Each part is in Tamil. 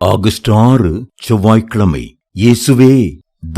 ஆகஸ்ட் ஆறு செவ்வாய்க்கிழமை. இயேசுவே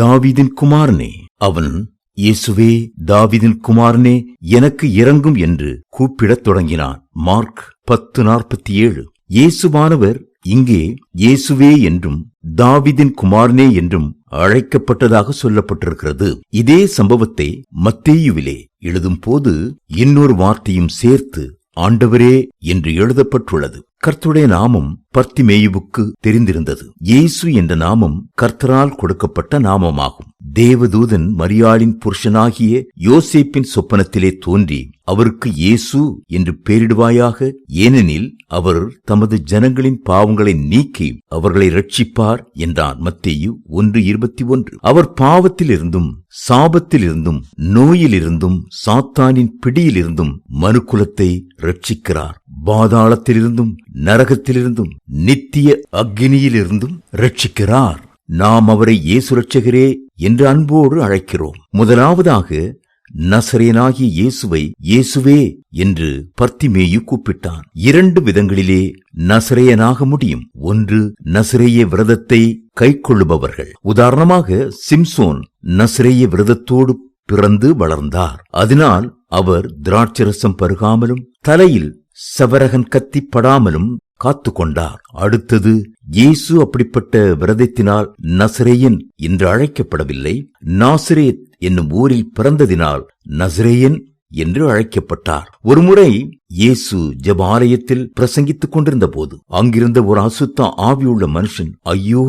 தாவீதின் குமாரனே. அவன் இயேசுவே தாவிதின் குமாரனே எனக்கு இறங்கும் என்று கூப்பிடத் தொடங்கினான். மார்க் பத்து நாற்பத்தி ஏழு இயேசுவானவர் இங்கே இயேசுவே என்றும் தாவிதின் குமாரனே என்றும் அழைக்கப்பட்டதாக சொல்லப்பட்டிருக்கிறது. இதே சம்பவத்தை மத்தேயுவிலே எழுதும் போது இன்னொரு வார்த்தையும் சேர்த்து ஆண்டவரே என்று எழுதப்பட்டுள்ளது. கர்த்துடைய நாமம் பர்த்திமேயுவுக்கு தெரிந்திருந்தது. இயேசு என்ற நாமம் கர்த்தரால் கொடுக்கப்பட்ட நாமமாகும். தேவதூதன் மரியாளின் புருஷனாகிய யோசேப்பின் சொப்பனத்திலே தோன்றி அவருக்கு இயேசு என்று பெயரிடுவாயாக ஏனெனில் அவர் தமது ஜனங்களின் பாவங்களை நீக்கி அவர்களை ரட்சிப்பார் என்றான். மத்தேயு ஒன்று இருபத்தி ஒன்று. அவர் பாவத்திலிருந்தும் சாபத்திலிருந்தும் நோயிலிருந்தும் சாத்தானின் பிடியிலிருந்தும் மனுக்குலத்தை ரட்சிக்கிறார் பாதாளத்திலிருந்தும் நரகத்திலிருந்தும் நித்திய அக்னியிலிருந்தும் ரட்சிக்கிறார் நாம் அவரை இயேசு ரட்சகரே என்று அன்போடு அழைக்கிறோம். முதலாவதாக நசரேனாகிய இயேசுவை இயேசுவே என்று பர்த்திமேயு கூப்பிட்டான். இரண்டு விதங்களிலே நசரேயனாக முடியும். ஒன்று நசரேய விரதத்தை கைக்கொள்ளுபவர்கள். உதாரணமாக சிம்சோன் நசரேய விரதத்தோடு பிறந்து வளர்ந்தார். அதனால் அவர் திராட்சரசம் பருகாமலும் தலையில் சவரகன் கத்தி படாமலும் காத்து கொண்டார் அடுத்தது இயேசு அப்படிப்பட்ட விரதத்தினால் நசரேயன் என்று அழைக்கப்படவில்லை. நாசிரேத் என்னும் ஊரில் பிறந்ததினால் நசரேயன் என்று அழைக்கப்பட்டார். ஒருமுறை இயேசு ஜபாலயத்தில் பிரசங்கித்துக் கொண்டிருந்த போது அங்கிருந்த ஒரு அசுத்த ஆவியுள்ள மனுஷன் ஐயோ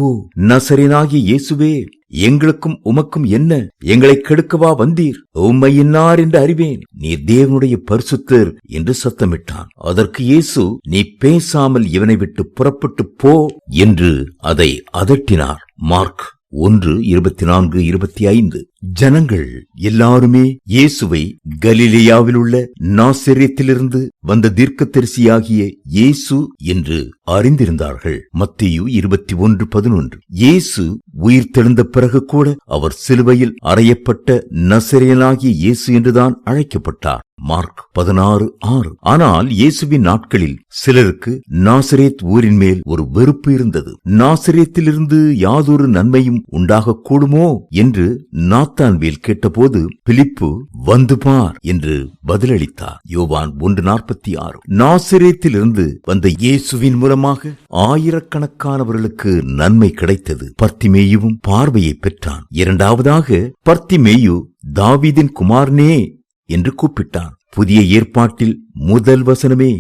நசரேனாகிய இயேசுவே எங்களுக்கும் உமக்கும் என்ன? எங்களை கெடுக்கவா வந்தீர். உம்மை இன்னார் என்று அறிவேன். நீ தேவனுடைய பரிசுத்தர் என்று சத்தமிட்டான். அதற்கு இயேசு நீ பேசாமல் இவனை விட்டு புறப்பட்டு போ என்று அதை அதட்டினார். மார்க் ஒன்று இருபத்தி நான்கு இருபத்தி ஐந்து ஜனங்கள் எல்லாருமே இயேசுவை கலிலேயாவில் உள்ள நாசிரியத்திலிருந்து வந்த தீர்க்கதரிசியாகிய இயேசு என்று அறிந்திருந்தார்கள். மத்தியு இருபத்தி ஒன்று பதினொன்று. இயேசு உயிர் தெழுந்த பிறகு கூட அவர் சிலுவையில் அறையப்பட்ட நசரியனாகிய இயேசு என்றுதான் அழைக்கப்பட்டார். மார்க் பதினாறு ஆறு. ஆனால் இயேசுவின் நாட்களில் சிலருக்கு நாசிரேத் ஊரின் மேல் ஒரு வெறுப்பு இருந்தது. நாசிரேத்திலிருந்து யாதொரு நன்மையும் உண்டாகக் கூடுமோ என்று நாத்தான்வேல் கேட்டபோது பிலிப்பு வந்து பார் என்று பதிலளித்தார். யோவான் ஒன்று நாற்பத்தி ஆறு நாசிரேத்திலிருந்து வந்த இயேசுவின் மூலமாக ஆயிரக்கணக்கானவர்களுக்கு நன்மை கிடைத்தது. பர்த்திமேயுவும் பார்வையை பெற்றான். இரண்டாவதாக பர்த்திமேயு தாவீதின் குமாரனே என்று கூப்பிட்டான். புதிய ஏற்பாட்டில் முதல் வசனமே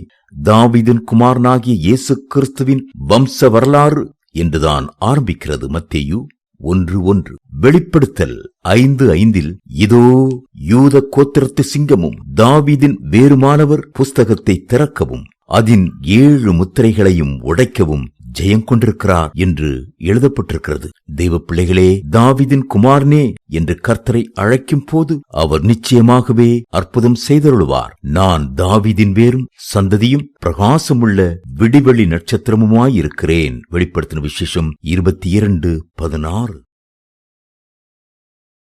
தாவீதின் குமாரனாகிய இயேசு கிறிஸ்துவின் வம்ச வரலாறு என்றுதான் ஆரம்பிக்கிறது. மத்தேயு ஒன்று ஒன்று. வெளிப்படுத்தல் ஐந்து ஐந்தில் இதோ யூத கோத்திரத்து சிங்கமும் தாவீதின் வேறுமானவர் புஸ்தகத்தை திறக்கவும் அதன் ஏழு முத்திரைகளையும் உடைக்கவும் ஜெயம் கொண்டிருக்கிறார் என்று எழுதப்பட்டிருக்கிறது. தெய்வ பிள்ளைகளே தாவிதின் குமாரனே என்று கர்த்தரை அழைக்கும் போது அவர் நிச்சயமாகவே அற்புதம் செய்தருள்வார். நான் தாவிதின் வேரும் சந்ததியும் பிரகாசமுள்ள விடிவெளி நட்சத்திரமுமாயிருக்கிறேன். வெளிப்படுத்தின விசேஷம் இருபத்தி இரண்டு பதினாறு.